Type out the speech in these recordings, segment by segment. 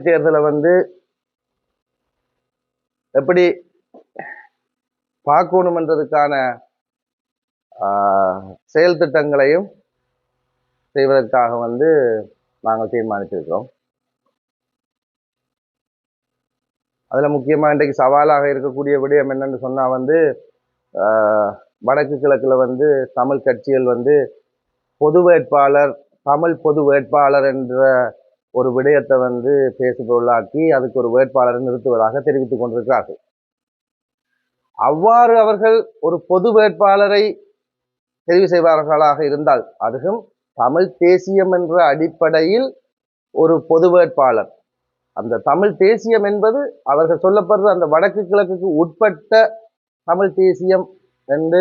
தேர்தலை வந்து எப்படி பார்க்கணுமன்றதுக்கான செயல் திட்டங்களையும் செய்வதற்காக வந்து நாங்கள் தீர்மானித்திருக்கிறோம் அதில் முக்கியமாக இன்றைக்கு சவாலாக இருக்கக்கூடிய விடயம் என்னன்னு சொன்னால் வந்து வடக்கு கிழக்கில் வந்து தமிழ் கட்சிகள் வந்து பொது வேட்பாளர் தமிழ் பொது வேட்பாளர் என்ற ஒரு விடயத்தை வந்து பேசுபொருளாக்கி அதுக்கு ஒரு வேட்பாளரை நிறுத்துவதாக தெரிவித்துக் கொண்டிருக்கிறார்கள். அவ்வாறு அவர்கள் ஒரு பொது வேட்பாளரை தெரிவு செய்வார்களாக இருந்தால் அதுவும் தமிழ் தேசியம் என்ற அடிப்படையில் ஒரு பொது வேட்பாளர். அந்த தமிழ் தேசியம் என்பது அவர்கள் சொல்லப்படுற அந்த வடக்கு கிழக்குக்கு உட்பட்ட தமிழ் தேசியம் என்று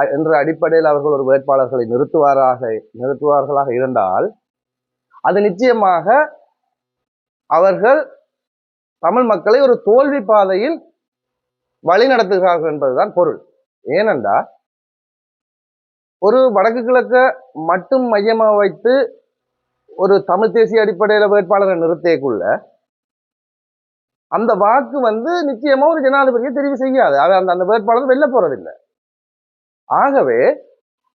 அ- என்ற அடிப்படையில் அவர்கள் ஒரு வேட்பாளர்களை நிறுத்துவாராக நிறுத்துவார்களாக இருந்தால் அது நிச்சயமாக அவர்கள் தமிழ் மக்களை ஒரு தோல்வி பாதையில் வழி நடத்துகிறார்கள் என்பதுதான் பொருள். ஏனென்றால் ஒரு வடக்கு கிழக்க மட்டும் மையமாக வைத்து ஒரு தமிழ் தேசிய அடிப்படையில வேட்பாளரை நிறுத்தியக்குள்ள அந்த வாக்கு வந்து நிச்சயமா ஒரு ஜனாதிபதியை தெரிவு செய்யாது. அது அந்த அந்த வேட்பாளர் வெளில போறதில்லை. ஆகவே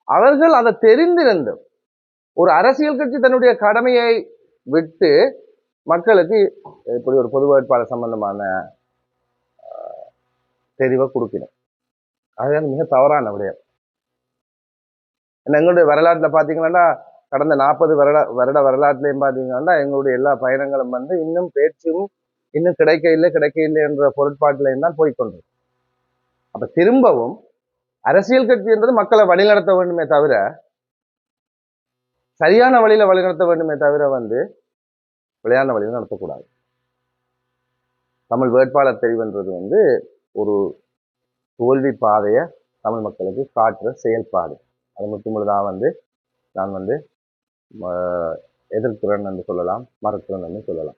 அவர்கள் அதை தெரிந்திருந்தும் ஒரு அரசியல் கட்சி தன்னுடைய கடமையை விட்டு மக்களுக்கு இப்படி ஒரு பொது வேட்பாளர் சம்பந்தமான தெரிவை கொடுக்கணும். அது மிக தவறான விடயம். எங்களுடைய வரலாற்றில் பார்த்தீங்கன்னா கடந்த நாற்பது வருட வருட வரலாற்றுலையும் பார்த்தீங்கன்னா எங்களுடைய எல்லா பயணங்களும் வந்து இன்னும் பேச்சும் இன்னும் கிடைக்க இல்லை கிடைக்க இல்லை என்ற பொருட்பாட்டிலையும் தான் போய்க்கொண்டிருக்கு அப்போ திரும்பவும் அரசியல் கட்சி என்றது மக்களை வழிநடத்த வேண்டுமே தவிர சரியான வழியில் வழிநடத்த வேண்டுமே தவிர வந்து விளையாண்ட வழியில் நடத்தக்கூடாது. தமிழ் வேட்பாளர் தெரிவுன்றது வந்து ஒரு தோல்வி பாதையை தமிழ் மக்களுக்கு காட்டுற செயல்பாடு. அது மட்டும் வந்து நான் வந்து ஆஹ், எதிர்க்கிறேன் என்று சொல்லலாம் மறுக்கிறேன் என்று சொல்லலாம்.